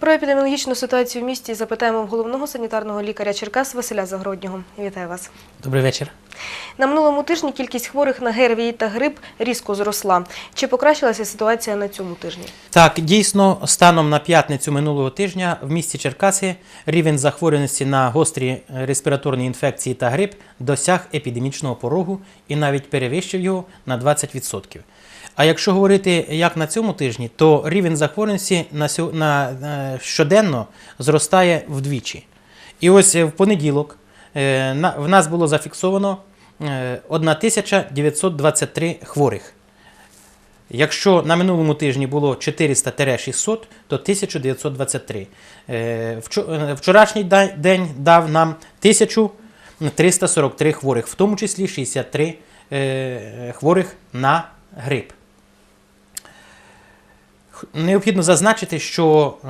Про епідеміологічну ситуацію в місті запитаємо головного санітарного лікаря Черкас Василя Загороднього. Вітаю вас. Добрий вечір. На минулому тижні кількість хворих на ГРВІ та грип різко зросла. Чи покращилася ситуація на цьому тижні? Так, дійсно, станом на п'ятницю минулого тижня в місті Черкаси рівень захворюваності на гострі респіраторні інфекції та грип досяг епідемічного порогу і навіть перевищив його на 20%. А якщо говорити як на цьому тижні, то рівень захворюваності на, сьо- на е, щоденно зростає вдвічі. І ось в понеділок е, на- в нас було зафіксовано 1923 хворих. Якщо на минулому тижні було 400-600, то 1923. Е, е, Вчорашній день дав нам 1343 хворих, в тому числі 63 е, хворих на грип. Необхідно зазначити, що е,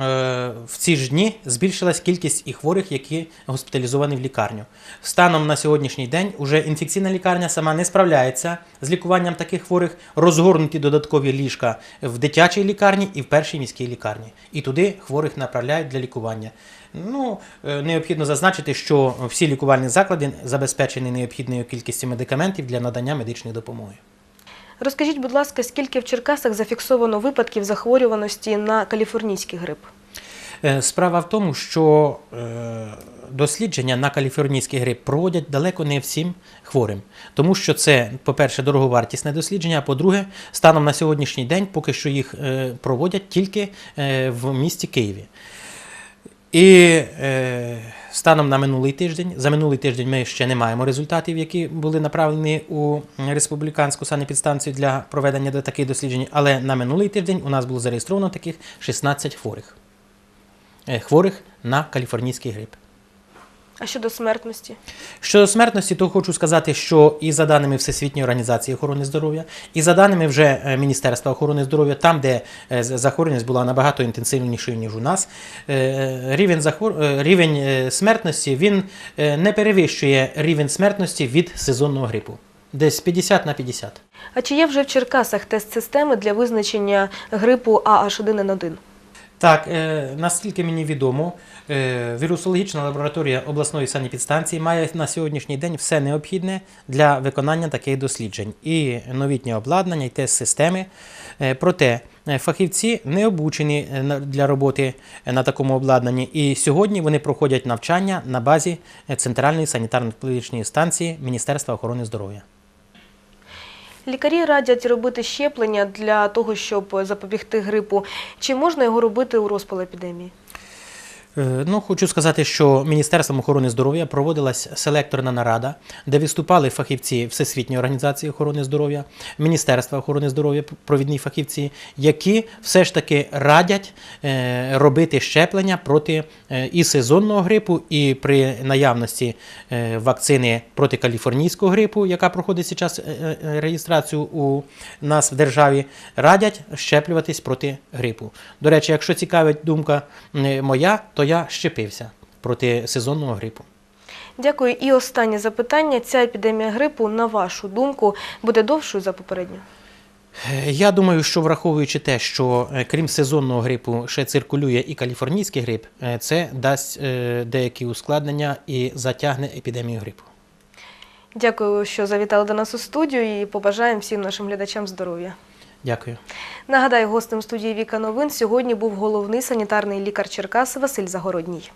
в ці ж дні збільшилась кількість і хворих, які госпіталізовані в лікарню. Станом на сьогоднішній день уже інфекційна лікарня сама не справляється з лікуванням таких хворих, розгорнуті додаткові ліжка в дитячій лікарні і в першій міській лікарні. І туди хворих направляють для лікування. Ну, е, необхідно зазначити, що всі лікувальні заклади забезпечені необхідною кількістю медикаментів для надання медичної допомоги. Розкажіть, будь ласка, скільки в Черкасах зафіксовано випадків захворюваності на каліфорнійський грип? Е, Справа в тому, що е, дослідження на каліфорнійський грип проводять далеко не всім хворим, тому що це, по-перше, дороговартісне дослідження, а по-друге, станом на сьогоднішній день поки що їх е, проводять тільки в місті Києві. І станом на минулий тиждень, за минулий тиждень ми ще не маємо результатів, які були направлені у республіканську санепідстанцію для проведення таких досліджень. Але на минулий тиждень у нас було зареєстровано таких 16 хворих. Е, Хворих на каліфорнійський грип. А щодо смертності? Щодо смертності, то хочу сказати, що і за даними Всесвітньої організації охорони здоров'я, і за даними вже е, Міністерства охорони здоров'я, там, де е, захворюваність була набагато інтенсивнішою, ніж у нас, е, рівень, захвор... рівень смертності він не перевищує рівень смертності від сезонного грипу. Десь 50 на 50. А чи є вже в Черкасах тест-системи для визначення грипу AH1N1? Так, е, наскільки мені відомо, е, вірусологічна лабораторія обласної санепідстанції має на сьогоднішній день все необхідне для виконання таких досліджень. І новітнє обладнання, і тест-системи. Е, проте фахівці не обучені для роботи на такому обладнанні. І сьогодні вони проходять навчання на базі Центральної санітарно-педагогічної станції Міністерства охорони здоров'я. Лікарі радять робити щеплення для того, щоб запобігти грипу. Чи можна його робити у розпал епідемії? Е, Ну, хочу сказати, що Міністерством охорони здоров'я проводилась селекторна нарада, де виступали фахівці Всесвітньої організації охорони здоров'я, Міністерства охорони здоров'я, провідні фахівці, які все ж таки радять е, робити щеплення проти е, і сезонного грипу, і при наявності вакцини проти каліфорнійського грипу, яка проходить зараз реєстрацію у нас в державі, радять щеплюватись проти грипу. До речі, якщо цікавить думка моя, то я щепився проти сезонного грипу. Дякую. І останнє запитання. Ця епідемія грипу, на вашу думку, буде довшою за попередню? Я думаю, що враховуючи те, що е, крім сезонного грипу ще циркулює і каліфорнійський грип, е, це дасть е, деякі ускладнення і затягне епідемію грипу. Дякую, що завітали до нас у студію і побажаємо всім нашим глядачам здоров'я. Дякую. Нагадаю, гостем студії Віка Новин сьогодні був головний санітарний лікар Черкас Василь Загородній.